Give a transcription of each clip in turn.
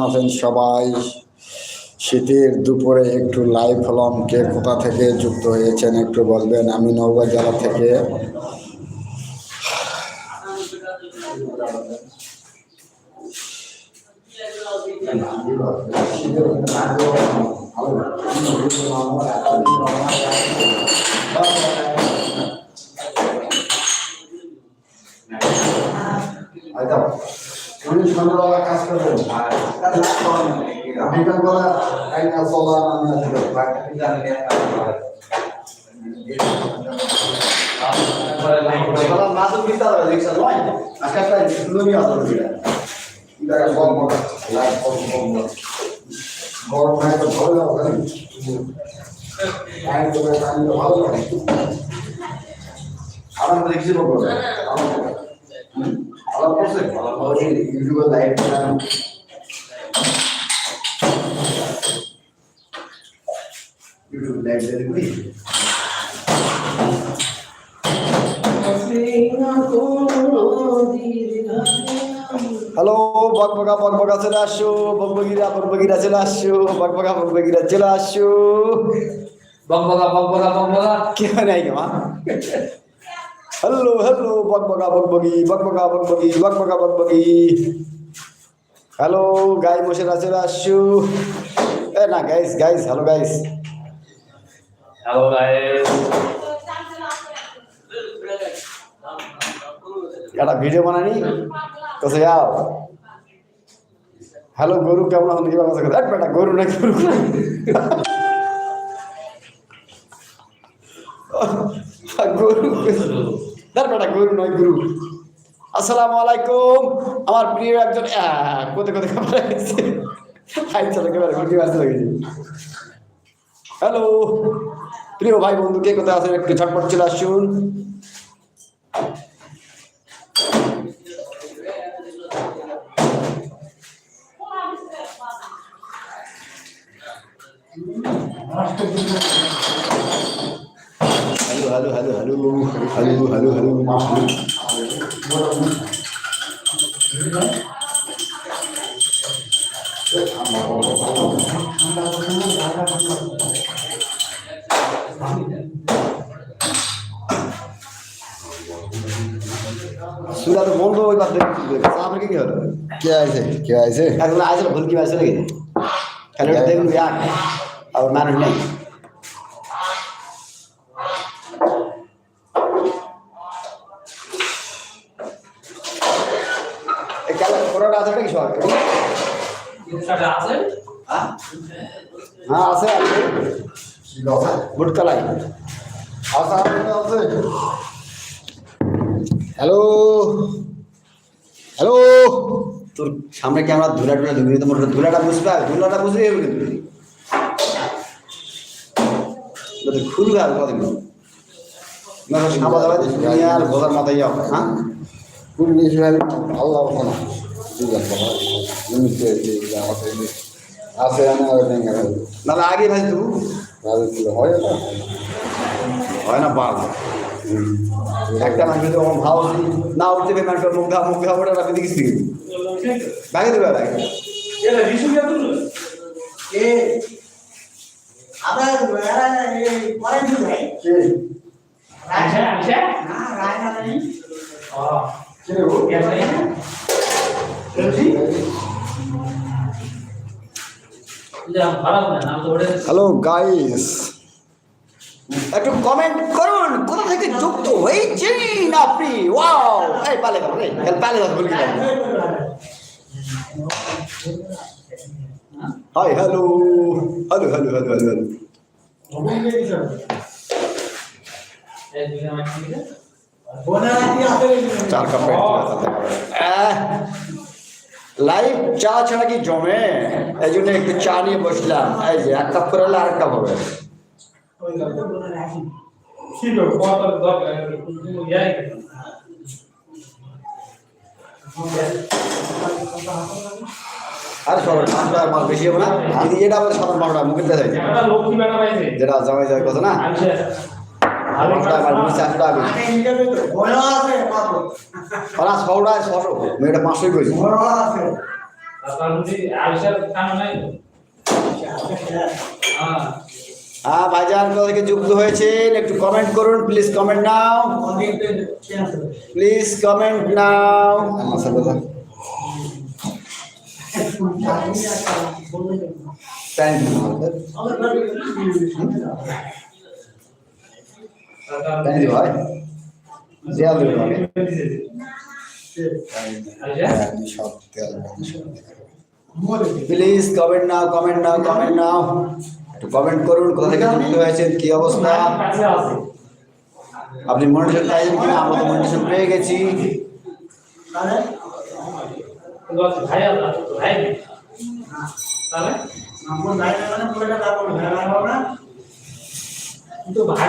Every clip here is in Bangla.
আছেন সবাই শীতের দুপুরে একটু লাইভ হলাম। কে কোথা থেকে যুক্ত হয়েছেন একটু বলবেন? আমি নওগাঁ জেলা থেকে। উনি সন্ধ্যাবেলা কাজ করবেন বিকালবেলা আইনা চলা নামে মাসুম বিস্তার হবে দেখছেন নয়। আকাশটা সুন্দরই আসল গরম নাই তো ভালো লাগবে না তো ভালো লাগে। আমার কিছু বলব আলাপ করছে ইউটিউবে লাইভ করেন ইউটিউব লাইভ দেখবি। হ্যালো বকবকা বকবকা চলে আসছো। বকবগিরা বকবগিরা চলে আসছো। বকবকা বকবগিরা চলে আসছো। বকবকা বকবকা বকবকা কে নাই মা? হ্যালো হ্যালো বকবকা বকবগি বকবকা বকবগি বকবকা বকবগি হ্যালো গাই মশেরা চলে আসছো এ না guys guys hello guys. Hello guys. একটা ভিডিও বানানি? কোথায় যাও। হ্যালো গরু কেমন আছেন? কি বাংলা এক বেটা গরু না গরু? গরু। তার বেটা গরু নয় গরু। আসসালামু আলাইকুম। আমার প্রিয় একজন আহ, কোথায় কোথায় খাবার গেছি হ্যালো প্রিয় ভাই বন্ধু কে কোথায় আছেন? একটু ঝটপট চলে আসুন। Hello hello hello hello hello hello hello সুরা তো বন্ধ ওই বাদ আপনাকে কি হলো? কে আছে কে আছে এখন আজ ভুল কি আছে নাকি? খালি দেখুন আর মানুষ নেই। আছে সব আছে? হ্যাঁ? আছে হ্যালো হ্যালো তোর সামনে কি আমরা ধুলা টুলা ঢুকি তোমার ধুলাটা বুঝবে ধুলাটা বুঝবে হবে কিন্তু বলে খুলবে আর কদিন? যাবে দুনিয়ার গলার মাথায় যাও হ্যাঁ? ভাই আল্লাহ ওখানে আছে নাহলে আগে ভাই তু। রাজু ছিল হয় না? হয় না পার একটা মানুষ যদি আমার যদি না উঠতে পারে মানুষের মুখ ধা মুখ ধা ওটা রাখি দেখিস তুই ভাগে দেবে ভাই। আবার আচ্ছা আচ্ছা না রায় না হ্যালো গাইস একটু কমেন্ট করুন কোথা থেকে যুক্ত হয়েছেন আপনি? ওয়াও এই পালে গেল রে কাল পালে গেল hi hello hello hello hello hello hello চার কাপ লাইভ চা ছাড়া কি জমে? এই জন্য একটু চা নিয়ে বসলাম। এই যে এক কাপ করে আর কাপ হবে। আরে সবাই টাকা মাল বেশি হবে না। কিন্তু এটা আমাদের সাধারণ বারো টাকা মুখের দেয় একটা লক্ষ্মী ম্যাডাম আছে? যেটা জামাই যায় কথা না? মেয়েটা পাঁচশোই করেছি। হ্যাঁ। হ্যাঁ ভাইজান থেকে যুক্ত হয়েছেন। একটু কমেন্ট করুন প্লিজ কমেন্ট নাও। প্লিজ কমেন্ট নাও। আমার সাথে you, ভাই। দেয়াল দেবে ভাই। হ্যাঁ, সব। Please comment now comment now comment নাও একটু কমেন্ট করুন কোথা থেকে যুক্ত হয়েছেন কি অবস্থা আপনি মনিটর পাইছেন কিনা আমরা তো পেয়ে গেছি আছে ভাই তো ভাই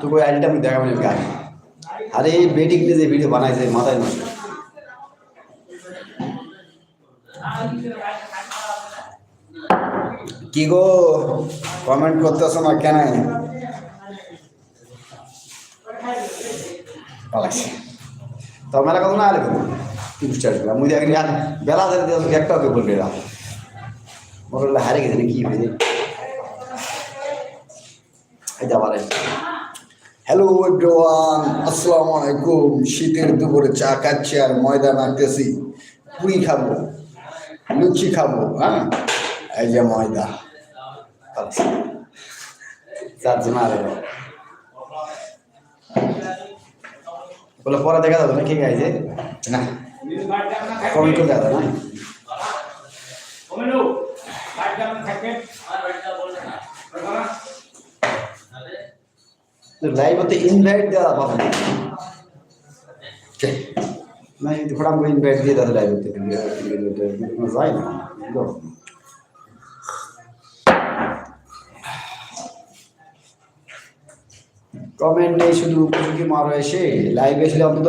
তো ওই আইডিটা আমি দেখাবো না গাড়ি। আরে এই বেটিং যে ভিডিও বানাইছে, মাথায় নষ্ট। কি গো কমেন্ট করতেছ না কেন? পালাইছে তো মেলা কথা না আলে তিরিশ টাকা মুই দেখি আর বেলা ধরে দিয়ে একটা ওকে বলবে এরা বললে হারে গেছে কি হয়েছে যাবার হ্যালো এভরিওয়ান আসসালামু আলাইকুম। শীতের দুপুরে চা খাচ্ছি আর ময়দা মাখতেছি পুরি খাব, লুচি খাব হ্যাঁ? এই যে ময়দা। মারে বলে পরে দেখা যাবে না কে গাইছে না। কমেন্ট করে দাদা না। কমেন্ট নেই শুধু উপযোগী মারো এসে লাইভ এসলে অন্তত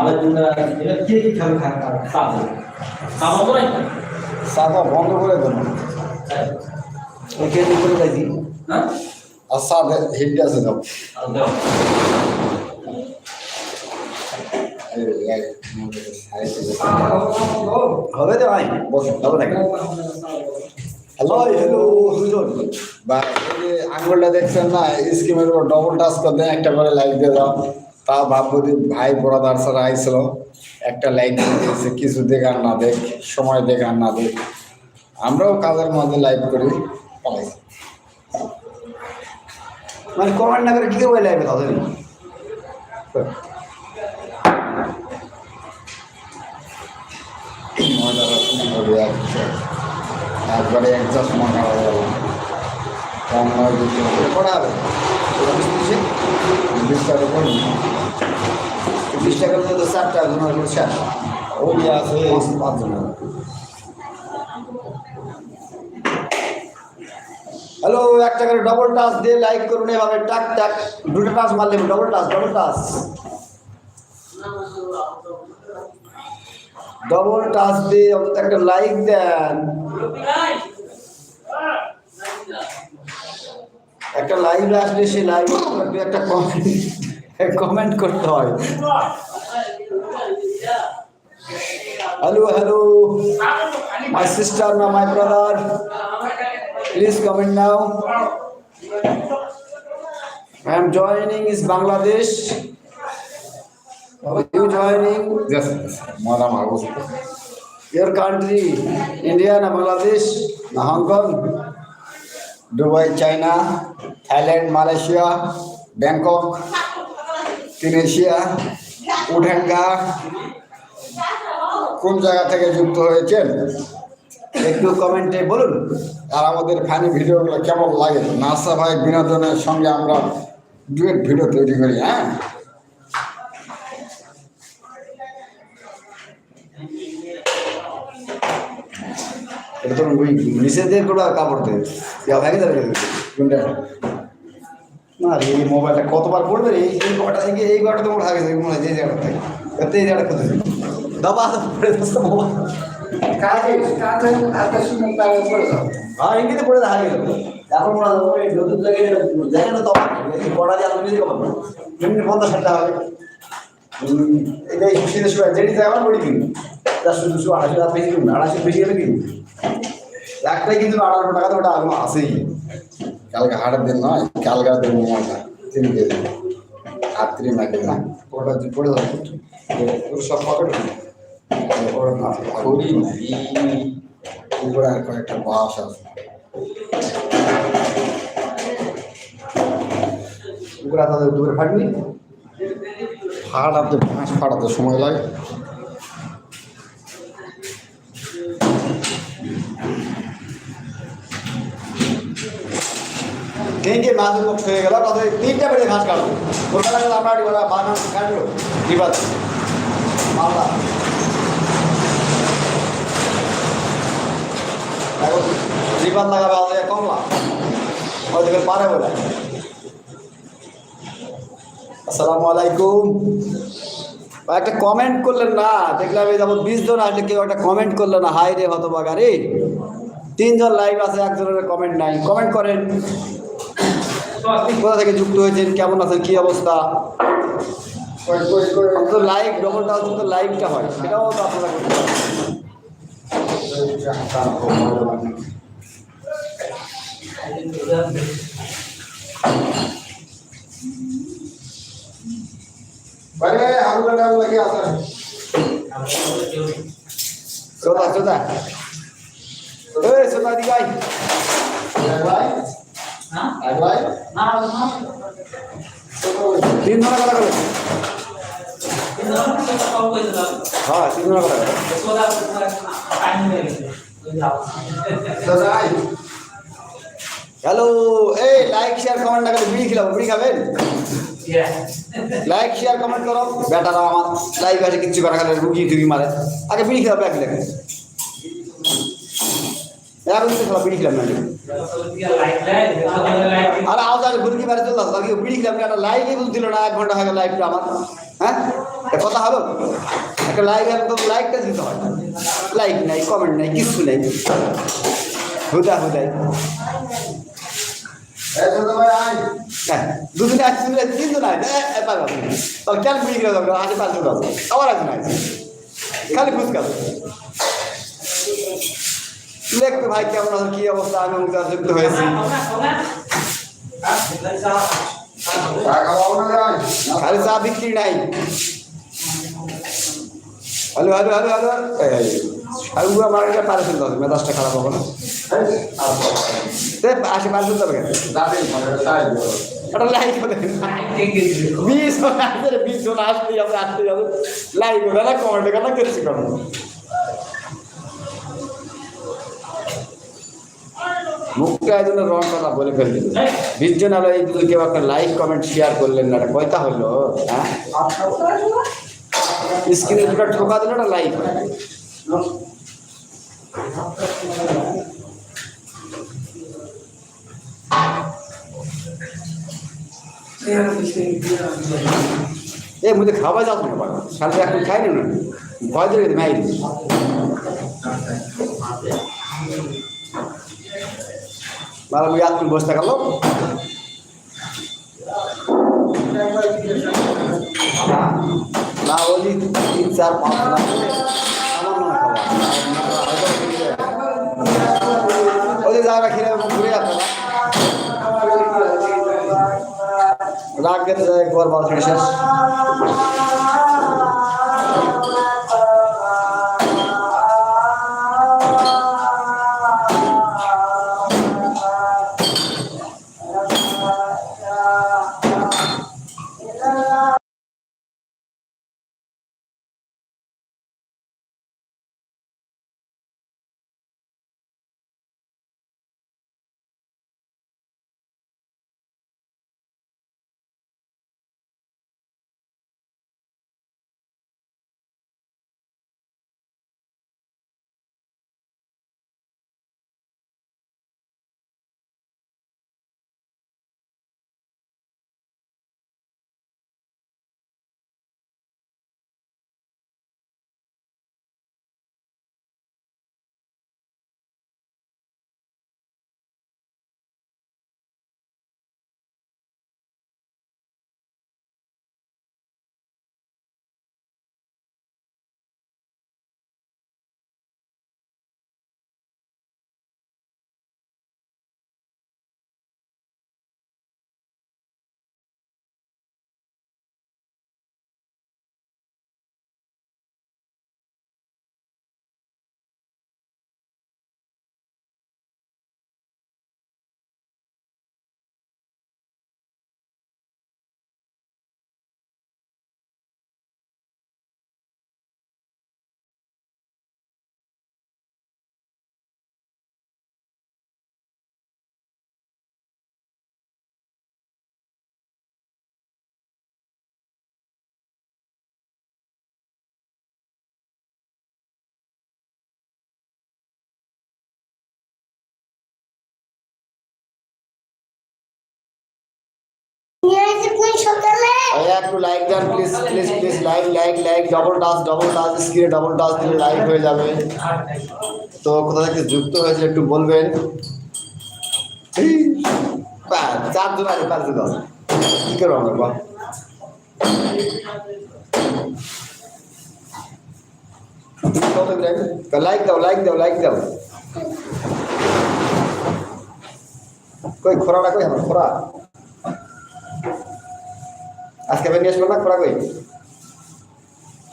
আসসালাম জন্য এটা কে কি খাবে খাবে খাব খাব তো নাই সাদা বন্ধ করে দেন। ওকে করে যাইছি হ্যাঁ? আর সাদা হিট আছে দাও। হবে তো ভাই? বসো হবে নাকি? হ্যালো হ্যালো দুজন বা আঙুলটা দেখছেন না স্কিমের উপর ডবল টাচ করে দেন একটা করে লাইক দিয়ে দাও। তা ভাববো যে ভাই ব্রাদার সারা আইছিল। একটা দিয়ে দিয়েছে কিছু দেখ আর না দেখ সময় দেখ আর না দেখ। আমরাও কাজের মধ্যে লাইভ করি পালাইছি। মানে কমেন্ট না করে কি করে লাইভে তাদের একবারে একজাস্ট মনে হয়ে গেল কম নয় করা হবে। বিশ টাকা করুন বিশ টাকা করে হ্যালো একটা করে ডবল টাচ দিয়ে লাইক করুন এভাবে, টাক টাক। দুটো টাচ মারলে double touch double touch double touch দিয়ে অন্তত একটা লাইক দেন। একটা লাইভ আসলে সে লাইভ একটা কমেন্ট কমেন্ট করতে হয় হ্যালো হ্যালো মাই সিস্টার না my brother now. I am joining is Bangladesh. You joining Yes, yes. মজা মারবো your country, India na Bangladesh na Hong Kong. Dubai, China, Thailand, Malaysia, Bangkok Indonesia উডেঙ্গা কোন জায়গা থেকে যুক্ত হয়েছেন? একটু কমেন্টে বলুন। আর আমাদের ফানি ভিডিওগুলো কেমন লাগে? নাসা ভাই বিনোদনের সঙ্গে আমরা ডুয়েট ভিডিও তৈরি করি হ্যাঁ? এটা তো নিষেধের কোনো কাপড় দেয় ভেঙে যাবে না রে, এই মোবাইলটা কতবার পড়বে রে? এই কটা থেকে এই কটা তোমার আগে থেকে মনে হয় যে জায়গাটা থেকে। এতে এই জায়গাটা কোথায় দাবা পড়ে যাচ্ছে মোবাইল। কাজে তারা করে হ্যাঁ ইঙ্গিতে পড়ে দেখা গেল এখন মনে হয় ওই নতুন জায়গায় জায়গাটা তো এই কটা দিয়ে দিতে পারবেন এমনি পঞ্চাশ টাকা হবে। উম, এটা এই শীতের সময় যেটি যায় পড়ি কিনবো। দুশো আড়াইশো টাকা বেশি কিনবো আড়াইশো বেশি গেলে কিনবো। একটাই কিন্তু আড়াইশো টাকা তো ওটা আমার আছেই। কালকে হাটের দিন নয় কালকার দিন মোবাইলটা তিন কেজি। রাত্রি মাকে না ওটা পড়ে যাবে। ওর সব পকেট করি উপরে আর কয়েকটা বাস আছে। ওগুলা তাদের দুপুরে ফাটনি ফাটাতে বাঁশ ফাটাতে সময় লাগে। কে মাছ মুখ হয়ে গেল তাদের তিনটা বেড়ে ঘাস কাটবো কলকাতা গেলে আমরা ওরা বাগান কাটলো। বিবাদ মালদা। এখন রিবাদ লাগাবে আলাদা কমলা। দেখে পারে বলে। আসসালামু আলাইকুম। একটা কমেন্ট করলেন না, দেখলাম এই যেমন বিশ জন আসলে কেউ একটা কমেন্ট করল না। হাই রে হতবাগা রে। তিনজন লাইভ আছে, একজনের কমেন্ট নাই। কমেন্ট করেন। কোথা থেকে যুক্ত হয়েছেন? কেমন আছেন? কি অবস্থা? তো লাইভ ডবল টাউন তো লাইভটা হয় সেটাও তো আপনারা করতে শ্রোতা শ্রোতা। শ্রোতা। ভাই হ্যাঁ তিন ধরা হ্যালো এই লাইক শেয়ার কমেন্ট না বিড়ি খেলাম, বিড়ি খাবেন? লাইক শেয়ার কমেন্ট করো। বেটারা আমার লাইভ আছে কিচ্ছু করা গেলে রুগী টুগি মারে। আগে বিড়ি খেলাম এক লেগে। এখন তো খেলা বিড়ি খেলাম না আর আওয়াজ আগে ঘুরকি মারে চলতে আসে তাকে বিড়ি খেলাম একটা লাইভে বুঝছিল না এক ঘণ্টা হয়ে গেল লাইভটা আমার হ্যাঁ এ কথা হলো একটা লাইভ একদম লাইকটা দিতে হয় লাইক নাই কমেন্ট নাই কিচ্ছু নাই হুদা হুদাই এই দাদা ভাই আই হ্যাঁ দুদিন আসছে তিনজন আয় পাবে তবে কেন বিড়ি খেলা দরকার আগে পাঁচজন আছে আবার একজন আছে খালি ফুচকা দেখতে ভাই কেমন আছে, কি অবস্থা? আমি যুক্ত হয়েছি। খালি চা বিক্রি নাই। হ্যালো হ্যালো হ্যালো হ্যালো আর উড়া মার্কেটে পারে ফেলতে হবে, মেজাজটা খারাপ হবে না। আসে, পারে ফেলতে হবে একটা লাইক করে বিশ জন আসবে জন আসলেই আমরা আসতে যাব। লাইক হবে না কমেন্ট কেন করছি কেন? মুখটা এই জন্য রং কথা বলে ফেললি বিশ জন হলো এই যদি কেউ একটা লাইক কমেন্ট শেয়ার করলেন না কয়টা হলো? হ্যাঁ? স্ক্রিনে দুটো ঠোকা দিল না লাইক এ মুঝে খাওয়া যাও না সাথে এখন খাই না ভয় ধরে মাই ভালো করে আত্মিন বসে থাকালো না ওই তিন, চার, পাঁচ ওদের যা রাখি ঘুরে আপনারা রাগ গেতে যায় একবার বাদ শেষ। ভাইয়া একটু like then please please please like like like double touch double touch স্ক্রিনে ডবল টাচ দিলে লাইক হয়ে যাবে। তো কোথা থেকে যুক্ত হয়েছে একটু বলবেন? চারজন আছে পাঁচজন আছে কি করব আমরা লাইক দাও লাইক দাও লাইক দাও। কই, খোরাটা কই? আমার খোরা। আজকে বের নিয়ে আসব না খোরা কই?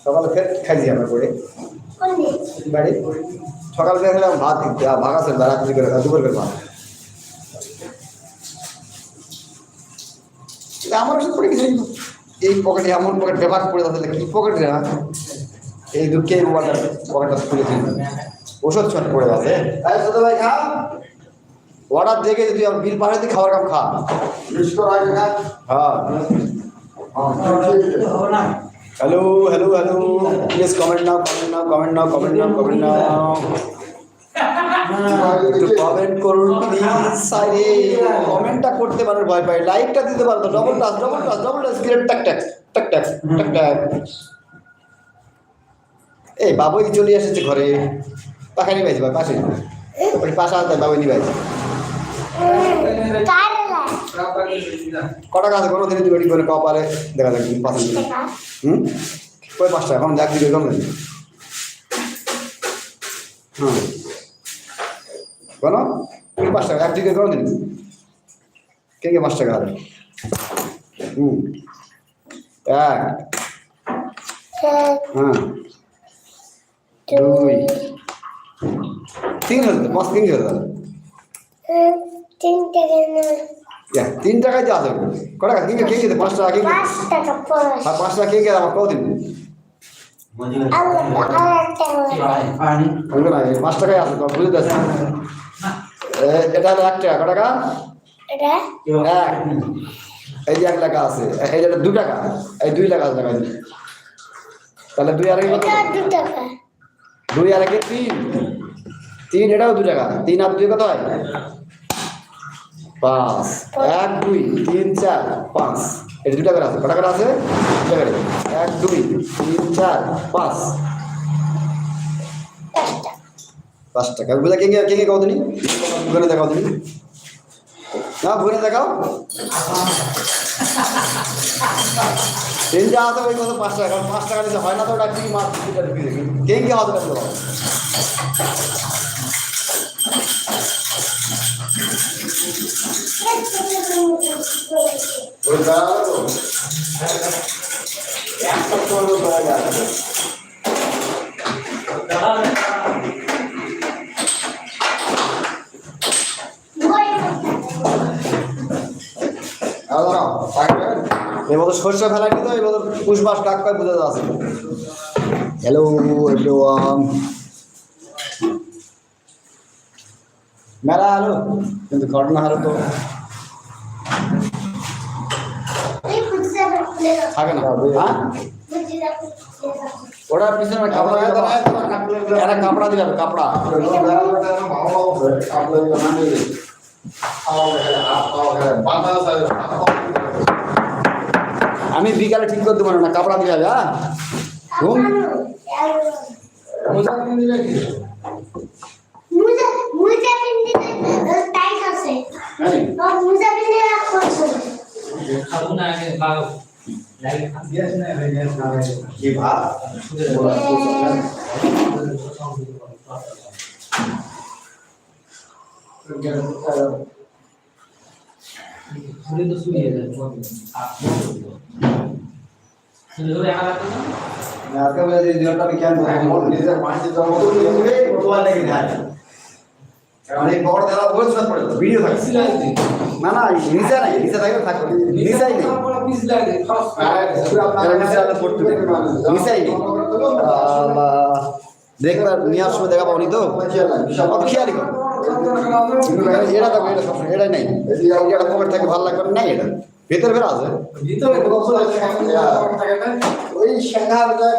সকালে ফের খাইছি আমরা করে বাড়ি। সকাল থেকে খেলাম ভাত দিতে ভাগ আছে রাত্রি করে দুপুর করে ভাত। আমার ওষুধ পড়ে কিছু এই পকেটে এমন পকেট ব্যবহার করে তাহলে কি পকেট না এই দুঃখে এই মোবাইলটা পকেটটা খুলেছি ওষুধ ছট পড়ে আছে তাই ছোট ভাই খা। অর্ডার দেখে তুই আমার বিল পাঠাতে খাবার কাম খা। হ্যাঁ। Hello hello hello please comment now comment now comment now comment now comment নাও একটু কমেন্ট করুন প্লিজ আরে কমেন্টটা করতে পারো ভয় পাই লাইকটা দিতে পারো তো double touch double touch double touch screen টাক টাক টাক টাক টাক টাক। এই বাবুই চলে এসেছে ঘরে। পাখা নিয়ে ভাই পাশে। পাশে আসতে বাবুই লাই কটা কাজ কোনো দিন দুটি করে কপালে দেখা পাশে টাকা হুম? কই পাঁচটা? এখন দেখ দিকে কম হুম। বলো কি পাঁচ টাকা এক দিকে কম দিন। কে কে পাঁচ টাকা হবে হুম। এক। হ্যাঁ। দুই তিন হলো পাঁচ তিন হলো তিন টাকা তিন টাকায় যা কটা কে কে কে কে পাঁচ টাকা কে কে পাঁচ টাকা পাঁচ আর পাঁচ টাকা কে কে আমার কদিন পাঁচ টাকায় তো বুঝতে পারছি এটা হলো এক টাকা ক টাকা? এক। এই যে এক টাকা আছে এই যে দু টাকা এই দুই টাকা আছে টাকা। তাহলে দুই আর টাকা। দুই আর তিন। তিন এটাও দু টাকা। তিন আর দুই কত হয়? পাঁচ এক দুই তিন চার পাঁচ। এটা দু টাকার আছে ক টাকার আছে? দু টাকার এক দুই তিন চার পাঁচ। পাঁচ টাকা বুঝলে কে কে কে কে কত দিন দেখাও তুমি। না ঘুরে দেখাও? তিন যা আছে ওই পাঁচ টাকা কারণ পাঁচ টাকা নিতে হয় না তো ওটা কি মাছ কে কে হাতে কাছে তো এক সপ্তাহ। দাঁড়াও, দাঁড়াও, এবার সরষে ফেলা কিন্তু এবার পুষ মাস কাক কয় বুঝে যাচ্ছে। হ্যালো এভরিওয়ান মেলা হলো কিন্তু ঘটনা হলো তো। থাকে না হ্যাঁ বুঝি না খুলে দাও ওটার পিছনে কাপড়া দিতে হবে একটা কাপড়া দিতে হবে কাপড়া আপনার দাঁড়ালোটা যেন ভালো ভালো করে, আপনার এই বানানি দিন। খাওয়া খেলে, হাত খাওয়া খেলে, বাতাস আছে, হাত খাওয়া খেলে। আমি বিকালে ঠিক করে দেবো না কাপড়া দিয়ে হবে হ্যাঁ ঘুম মোজা কিনে দিলে কি? মুজা মুজা পিন্দি টাইট আছে হ্যাঁ আর মুজা পিন্দি করছ খাব না আগে খাও লাইট খাও গ্যাস না গ্যাস না কি ভাত? শুনে তো শুনিয়ে যায় শুনে তো দেখা যাচ্ছে না আজকে বলে যে দিনটা আমি কেন এখন নিজের মানসিক জন্ম না না না নাই নিচে থাকলে নেই। নেই। দেখবার নিয়ে আসব দেখা পাবনি তো? কর। এটা তো এটা সবসময় এটা নেই। এটা পকেট থেকে ভালো লাগবে না? এটা। ভেতর ভেতর আছে। ওই শেখার যায়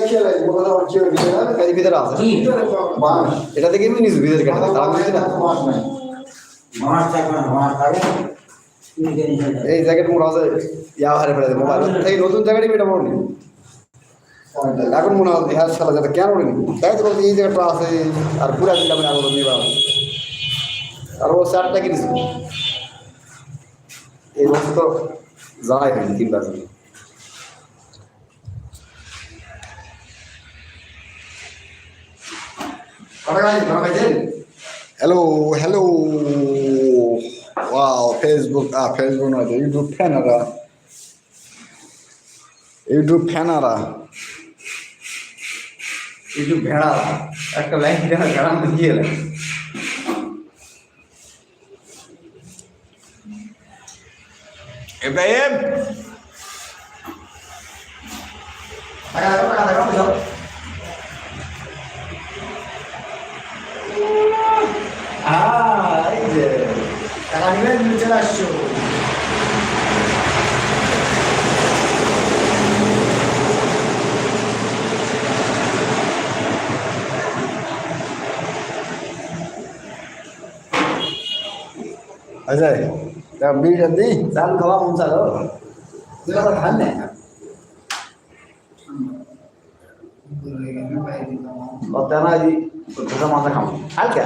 খেলে। ভিতরে আছে। এটা দেখে এমনি নিচে ভিতরে কেটে তারা বুঝছি না এই জ্যাকেট মোড় আছে, ইয়া হারে ফেলে মোবাইল। থেকে নতুন জ্যাকেটই এটা পড়নি এখন মনে হয় হ্যাঁ সালা যাতে কেন পড়িনি তাই তো এই জায়গাটা আছে, আর পুরা দিন আমি আরও নিবা আর ও শার্টটা কিনেছি। এই বছর তো যাই হয়নি তিনবার জন্য hello hello wow Facebook uh Facebook নয় ইউটিউব ফ্যানারা ইউটিউব ফ্যানারা ইউটিউব ভেড়া একটা লাইন ভেড়া ভেড়া মধ্যে দিয়ে এলাম ইব্রাহিম টাকা দেখো টাকা দেখো বুঝাও আহ, এই যে টাকা নিবে নিয়ে চলে আসছো আচ্ছা তা বিড়িটা দিই চাল খাওয়া মন চাল খান না তেনা দি ঘোষা মাথা খাম আর